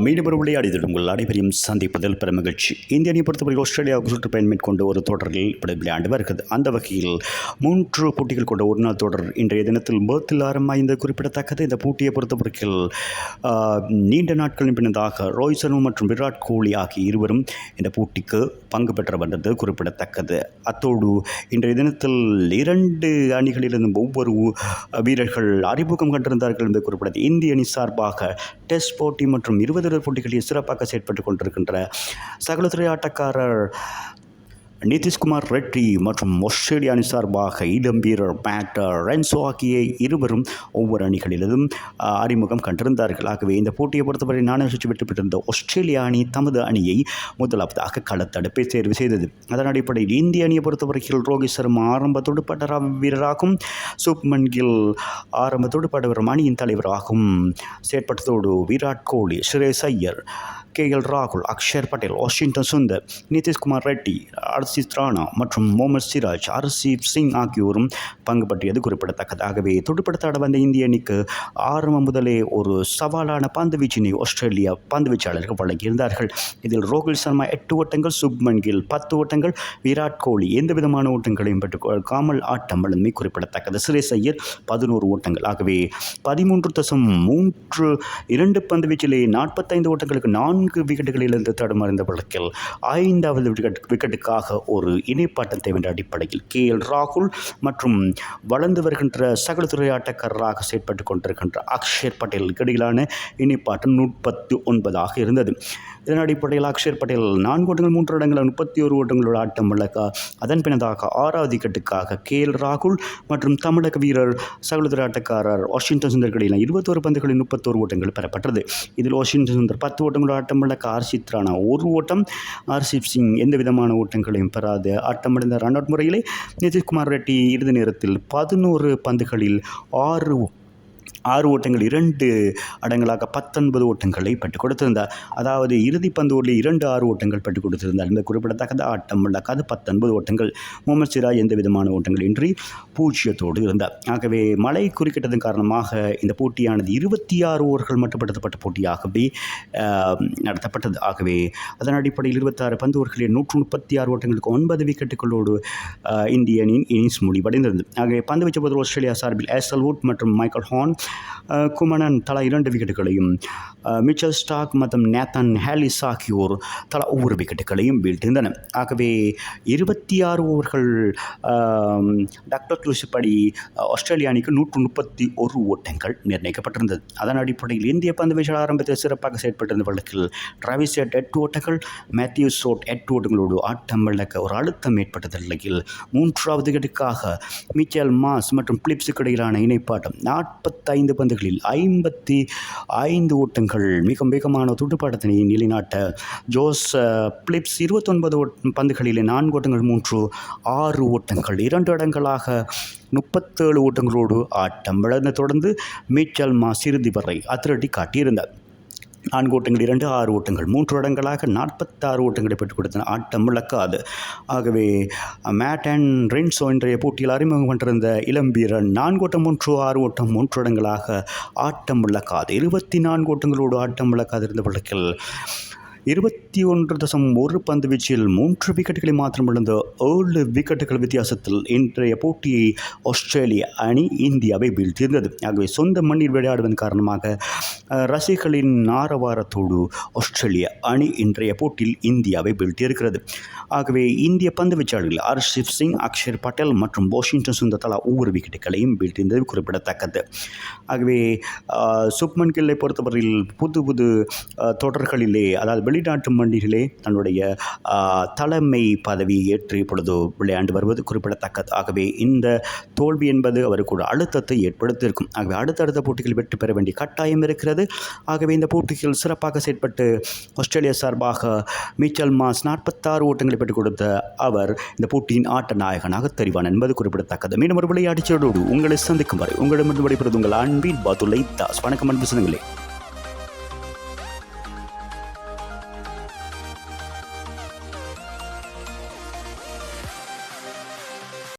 மீண்டும் ஒரு விளையாடியதில் உங்கள் அனைவரையும் சந்திப்பதில் பெரும் மகிழ்ச்சி. இந்திய அணியை பொறுத்தவரை ஆஸ்திரேலியாவுக்கு சுற்றுப்பயணம் மேற்கொண்டு ஒரு தொடரில் இப்படி விளையாண்டு வருகிறது. அந்த வகையில் மூன்று போட்டிகள் கொண்ட ஒரு நாள் தொடர் இன்றைய தினத்தில் பேர்த்தில் ஆரம்பமாய்ந்த குறிப்பிடத்தக்கது. இந்த போட்டியை பொறுத்தவரையில் நீண்ட நாட்களின் பின்னதாக ரோஹித் சர்மா மற்றும் விராட் கோலி ஆகிய இருவரும் இந்த போட்டிக்கு பங்கு பெற்று வந்தது குறிப்பிடத்தக்கது. அத்தோடு இன்றைய தினத்தில் இரண்டு அணிகளிலிருந்தும் ஒவ்வொரு வீரர்கள் அறிமுகம் கண்டிருந்தார்கள் என்பது குறிப்பிடத்தக்கது. இந்திய அணி சார்பாக டெஸ்ட் போட்டி மற்றும் இருபது போட்டிகளில் சிறப்பாக செயற்பட்டு கொண்டிருக்கின்ற சகலத்துறை ஆட்டக்காரர் நிதிஷ்குமார் ரெட்டி மற்றும் ஆஸ்திரேலிய அணி சார்பாக இளம் வீரர் பேட்டர் ரென்சோ ஆகிய இருவரும் ஒவ்வொரு அணிகளிலும் அறிமுகம் கண்டிருந்தார்கள். ஆகவே இந்த போட்டியை பொறுத்தவரை நாணய சுற்றி வெற்றி பெற்றிருந்த ஆஸ்திரேலிய அணி தமது அணியை முதலாவதாக களத்தடுப்பை தேர்வு செய்தது. அதன் அடிப்படையில் இந்திய அணியை பொறுத்தவரையில் ரோஹித் சர்மா ஆரம்ப துடுப்பாட்ட வீரராகும். சூப்மன் கில் ஆரம்ப துடுப்பாட்ட அணியின் தலைவராகவும் செயற்பட்டதோடு விராட் கோலி ஸ்ரேஸ் ஐயர் கே எல் ராகுல் அக்ஷர் பட்டேல் வாஷிங்டன் சுந்தர் நிதிஷ்குமார் ரெட்டி அடுத்த சித்ரானா மற்றும் மோமர் சிராஜ் ஹர்ஷீப் சிங் ஆகியோரும் பங்கு பற்றியது குறிப்பிடத்தக்கதாகவே. துடுப்படுத்தாட வந்த இந்திய அணிக்கு ஆரம்பம் முதலே ஒரு சவாலான பந்து வீச்சினை ஆஸ்திரேலியா பந்து வீச்சாளர்கள் வழங்கியிருந்தார்கள். இதில் ரோஹித் சர்மா எட்டு ஓட்டங்கள் சுப்மன் கில் பத்து ஓட்டங்கள் விராட் கோலி எந்த விதமான ஓட்டங்களையும் பெற்றுக்கொள்ளாமல் ஆட்டம் வளமை குறிப்பிடத்தக்கது. சுரேஷ் ஐயர் பதினோரு ஓட்டங்கள் ஆகவே பதிமூன்று தசம் மூன்று இரண்டு பந்து வீச்சிலே நாற்பத்தைந்து ஓட்டங்களுக்கு நான்கு விக்கெட்டுகளிலிருந்து தடுமாறிந்த வழக்கில் ஐந்தாவது விக்கெட் விக்கெட்டுக்காக ஒரு இணைப்பாட்டம் தேவையான அடிப்படையில் கே எல் ராகுல் மற்றும் வளர்ந்து வருகின்ற சகல ஆட்டக்காரராக செயற்பட்டு கொண்டிருக்கின்ற அக்ஷர் பட்டேலுக்கு இடையிலான இணைப்பாட்டம் முப்பத்தி ஒன்பதாக இருந்தது. இதன் அடிப்படையில் அக்ஷர் பட்டேல் நான்கு ஓட்டங்கள் மூன்று இடங்களில் முப்பத்தி ஒரு ஓட்டங்களோட ஆட்டம் வழக்க அதன் பின்னதாக ஆறாவது கட்டுக்காக கே எல் ராகுல் மற்றும் தமிழக வீரர் சகலத்துறை ஆட்டக்காரர் வாஷிங்டன் சுந்தர் இடையில இருபத்தோரு பந்துகளில் முப்பத்தோரு ஓட்டங்கள் பெறப்பட்டது. இதில் வாஷிங்டன் சுந்தர் பத்து ஓட்டங்களோட ஆட்டம் வழக்க ஹர்ஷித் ராணா ஒரு ஓட்டம். ஆர்சிப் சிங் எந்த விதமான ஓட்டங்களையும் பெறாது ஆட்டமடைந்த ரன் அவுட் முறையிலே நிதிஷ்குமார் ரெட்டி இறுதி நேரத்தில் பதினோரு பந்துகளில் ஆறு ஆறு ஓட்டங்கள் இரண்டு அடங்களாக பத்தொன்பது ஓட்டங்களை பெற்றுக் கொடுத்திருந்தார். அதாவது இறுதி பந்து இரண்டு ஆறு ஓட்டங்கள் பெற்றுக் கொடுத்திருந்தார். இந்த குறிப்பிடத்தக்கத ஆட்டம் உள்ளக்காது பத்தொன்பது ஓட்டங்கள். முகமது சிராஜ் எந்த விதமான ஓட்டங்கள் இன்றி பூஜ்ஜியத்தோடு இருந்தார். ஆகவே மழை குறுக்கிட்டதன் காரணமாக இந்த போட்டியானது இருபத்தி ஆறு ஓவர்கள் மட்டுப்படுத்தப்பட்ட போட்டியாகவே நடத்தப்பட்டது. ஆகவே அதன் அடிப்படையில் இருபத்தாறு பந்து ஓவர்களில் நூற்று முப்பத்தி ஆறு ஓட்டங்களுக்கு ஒன்பது விக்கெட்டுகளோடு இந்திய அணியின் இன்னிங்ஸ் முடிவடைந்தது ஆகவே பந்து வச்ச போது ஆஸ்திரேலியா சார்பில் ஏசல் வுட் மற்றும் மைக்கேல் ஹார்ன் குமணன் தலா இரண்டு விக்கெட்டுகளையும் மிச்சல் ஸ்டாக் மற்றும் நேத்தன் ஹேலிஸ் ஆகியோர் தலா ஒவ்வொரு விக்கெட்டுகளையும் வீழ்த்திருந்தனர் ஆகவே இருபத்தி ஆறு ஓவர்கள் டாக்டர் டாக்டர் படி ஆஸ்திரேலிய அணிக்கு நூற்று முப்பத்தி ஒரு ஓட்டங்கள் நிர்ணயிக்கப்பட்டிருந்தது. அதன் அடிப்படையில் இந்திய பந்து வீச்சாளர் ஆரம்பத்தில் சிறப்பாக செயற்பட்டிருந்த வழக்கில் டிராவிஸ் எட் எட்டு ஓட்டங்கள் மேத்யூ சோட் எட்டு ஓட்டங்களோடு ஆட்டம் விளக்க ஒரு அழுத்தம் ஏற்பட்டது நிலையில் மூன்றாவது விக்கெட்டுக்காக மிச்சல் மாஸ் மற்றும் பிலிப்ஸுக்கு இடையிலான இணைப்பாட்டம் நாற்பத்தைந்து ஐந்து பந்துகளில் ஐம்பத்தி ஐந்து ஓட்டங்கள் மிக வேகமான துடுப்பாட்டத்தினை நிலைநாட்ட ஜோஸ் பிலிப்ஸ் இருபத்தொன்பது பந்துகளில் நான்கு ஓட்டங்கள் மூன்று ஆறு ஓட்டங்கள் இரண்டு இடங்களாக முப்பத்தேழு ஓட்டங்களோடு ஆட்டம் விளந்த தொடர்ந்து மீச்சல் மாஸ் இறுதி வரை அதிரடி காட்டியிருந்தார். நான்கு ஓட்டங்கள் இரண்டு ஆறு ஓட்டங்கள் மூன்று இடங்களாக நாற்பத்தாறு ஓட்டங்களை பெற்றுக் கொடுத்தன ஆட்டம் விளக்காது ஆகவே மேட் அண்ட் ரென்சோ இன்றைய போட்டியில் அறிமுகம் கொண்டிருந்த இளம் வீரன் நான்கு ஓட்டம் மூன்று ஆறு ஓட்டம் மூன்று இடங்களாக ஆட்டம் விளக்காது இருபத்தி நான்கு ஓட்டங்களோடு ஆட்டம் விளக்காது இருந்த வழக்கில் இருபத்தி ஒன்று தசம் ஒரு பந்து வீச்சில் மூன்று விக்கெட்டுகளை மாத்திரம் இழந்த ஏழு விக்கெட்டுகள் வித்தியாசத்தில் இன்றைய போட்டியை ஆஸ்திரேலிய அணி இந்தியாவை வீழ்த்தியிருந்தது. ஆகவே சொந்த மண்ணில் விளையாடுவதன் காரணமாக ரசிகளின் ரசிகர்களின் ஆரவாரத்தோடு ஆஸ்திரேலிய அணி இன்றைய போட்டியில் இந்தியாவை வீழ்த்தியிருக்கிறது. ஆகவே இந்திய பந்து வீச்சாளர்கள் ஹர்ஷிப் சிங் அக்ஷர் பட்டேல் மற்றும் வாஷிங்டன் சுந்தர் தலா ஒவ்வொரு விக்கெட்டுகளையும் வீழ்த்தியிருந்தது குறிப்பிடத்தக்கது. ஆகவே சுப்மன் கில்லை பொறுத்தவரையில் புது புது தொடர்களிலே அதாவது வெளிநாட்டு மண்டிகளே தன்னுடைய தலைமை பதவியை ஏற்று இப்பொழுது விளையாண்டு வருவது குறிப்பிடத்தக்கது. ஆகவே இந்த தோல்வி என்பது அவருக்கு ஒரு அழுத்தத்தை ஏற்படுத்தியிருக்கும். ஆகவே அடுத்தடுத்த போட்டிகளில் வெற்றி பெற வேண்டிய கட்டாயம் இருக்கிறது. இருக்கிறது ஆகவே இந்த போட்டியில் சிறப்பாக செயற்பட்டு ஆஸ்திரேலியா சார்பாக மிச்சல் மாஸ் நாற்பத்தாறு ஓட்டங்களை பெற்றுக் கொடுத்த அவர் இந்த போட்டியின் ஆட்ட நாயகனாக தெரிவான் என்பது குறிப்பிடத்தக்கது. மீண்டும் ஒரு விளையாட்டுச்சோடு உங்களை சந்திக்கும் வரை உங்களிடமிருந்து விடைபெறுவது உங்கள் அன்பின் பதுலை தாஸ். வணக்கம் அன்பு சொந்தங்களே.